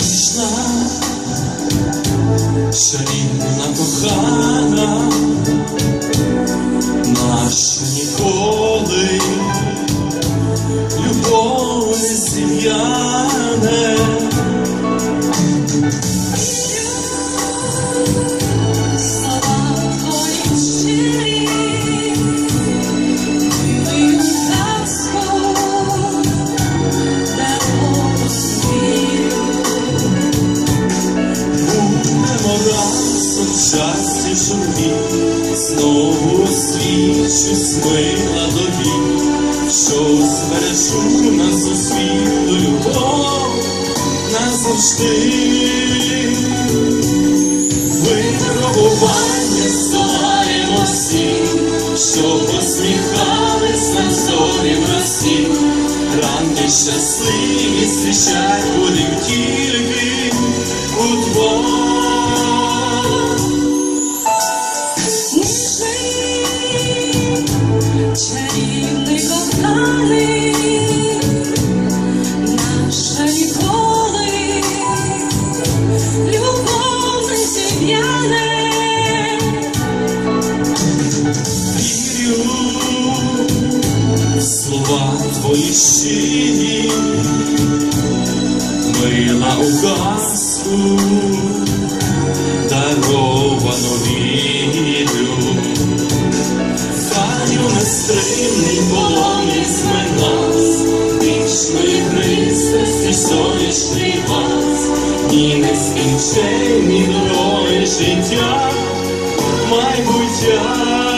вічна, чарівна кохана, наша ніколи, любов не зів'яне. Знову освічусь мила добі, що збережу нас у світу любов назавжди. Випробування здолаємо всі, що посміхались нам зорі в росі, ранки щасливі зустрічать будем твої щирі, мила у казку, даровану вірю. Хаю нестримний полонець ми нас, вічної пристрасті сонячний вас, ні нескінченні дороги життя, майбуття.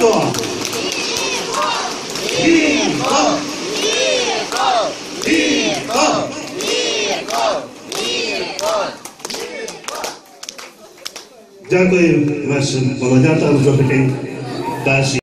Гірко! Гірко! Гірко! Дякую вашим молодятам за такий перший